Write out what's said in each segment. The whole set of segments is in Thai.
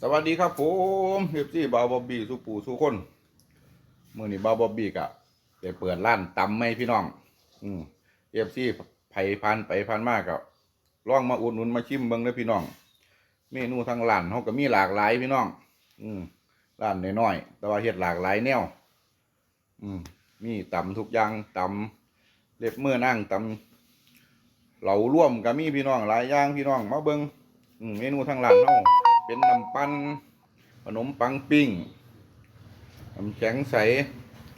สวัสดีครับผมเฮฟซี่บาบอบบี้สุปูสุคนเมื่อนี้บาบอบบี้กะไปเปิดร้านตำไม่พี่น้อง อืมเอฟซีไผ่พันไปพันมากกับลองมาอุดหนุนมาชิมเบิ่งเด้อพี่น้อง เมนูทางร้านเขาก็มีหลากหลายพี่น้อง อืมร้านน้อยๆแต่ว่าเฮ็ดหลากหลายแนว อืมมีตำทุกอย่างตำเล็บเมื่อนั่งตำเหลาร่วมก็มีพี่น้องหลายอย่างพี่น้องมาเบิงอืมเมนูทางร้านเฮา เป็นน้ำปั้นขนมปังปิ้งน้ำแข็งใส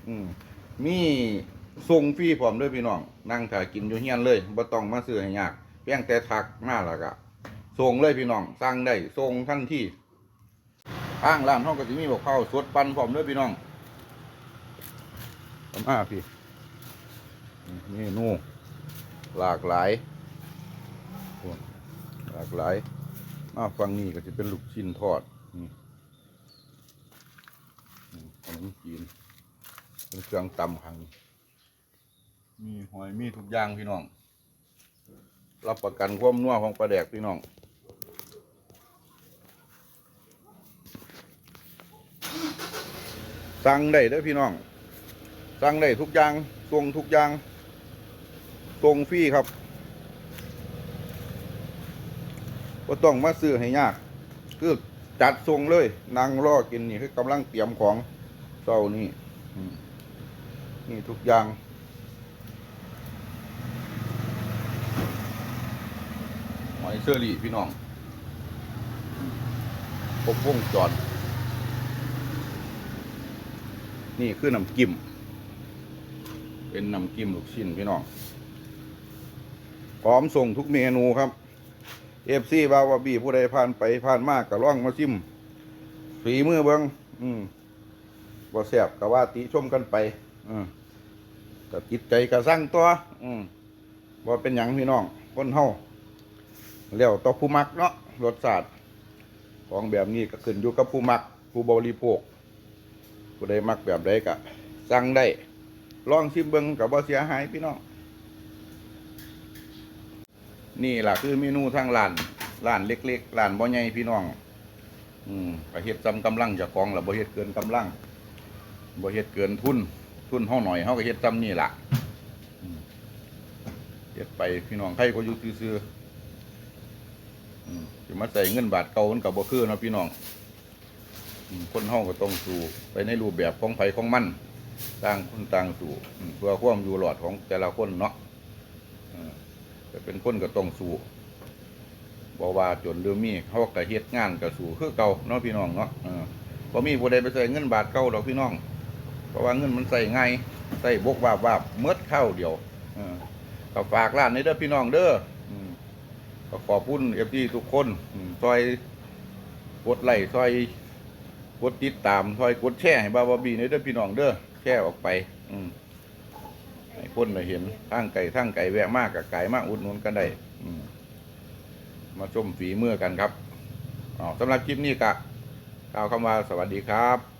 อืมมีส่งฟรีพร้อมด้วยพี่น้อง นั่งถ่ายกินอยู่เฮียนเลยบ่ต้องมาซื้อให้ยากเพียงแต่ทักมาแล้วก็ส่งเลยพี่น้องสั่งได้ส่งทันทีข้างร้านเฮาก็สิมีบอกข้าวสดปั้นพร้อมด้วยพี่น้องมาพี่เมนูหลากหลายหลากหลาย มาฟังนี่ก็จะเป็นลูกชิ้นทอดนี่ขนมจีนเป็นเครื่องตำขังมีหอยมีทุกอย่างพี่น้อง รับประกันความนัวของปลาแดกพี่น้องสั่งได้เด้อพี่น้องสั่งได้ทุกอย่างส่งทุกอย่างส่งฟรีครับ ก็ต้องมาซื้อให้ยาก คือจัดทรงเลยนั่งรอกินนี่คือกำลังเตรียมของเช้านี่นี่ทุกอย่างหอยเชอรี่พี่น้องครบวงจรนี่คือน้ำจิ้มเป็นน้ำจิ้มลูกชิ้นพี่น้อง พร้อมส่งทุกเมนูครับ เอฟซีบาวาบีผู้ใดผ่านไปผ่านมากก็ล่องมาชิมฝีมือเบิงอืมบ่แซ่บก็ว่าติชมกันไป อืมก็จิตใจก็สั่งตัว อืมบ่เป็นหยังพี่น้องคนเฮาแล้วต่อผู้มักเนาะรสชาติของแบบนี้ก็ขึ้นอยู่กับผู้มัก ผู้บริโภคผู้ใดมักแบบใดก็สั่งได้ลองชิมเบิงก็บ่เสียหายพี่น้อง นี่แหละคือเมนูทางร้านร้านเล็กๆร้านบ่ใหญ่พี่น้อง อืมก็เฮ็ดจำกำลังจากของแล้วบ่เฮ็ดเกินกำลังบ่เฮ็ดเกินทุน ทุนเฮาหน่อยเฮาก็เฮ็ดจำนี่ล่ะเฮ็ดไปพี่น้องใครก็อยู่ซื่อๆอืมสิมาใส่เงินบาทเก่ามันก็บ่คือนะพี่น้องอืมคนเฮาก็ต้องสู้ไปในรูปแบบของไผของมันต่างคนต่างสู้อืมเพื่อความอยู่รอดของแต่ละคนเนาะ แต่เป็นคนก็ต้องสู้บอว่าจนเรือมีเขาก็เฮ็ดงานก็สู้คือเก่าเนาะพี่น้องเนาะเออพอมีผู้ใดไปใส่เงินบาทเก่าดอกพี่น้อง เพราะว่าเงินมันใส่ง่ายใส่บกวาบวาบเมื่อเข้าเดียวก็ฝากร้านนี้เด้อพี่น้องเด้ออืมก็ขอบคุณเอฟซีทุกคนซอยกดไลค์ซอยกดติดตามซอยกดแชร์ให้บาวาบีในเด้อพี่น้องเด้อแชร์ออกไป อืม ให้คนได้เห็นทางไก่ทางไก่แวะมากกับไก่มากอุดหนุนกันได้มมาชมฝีมือกันครับอ๋อสำหรับคลิปนี้กะกล่าวคำว่าสวัสดีครับ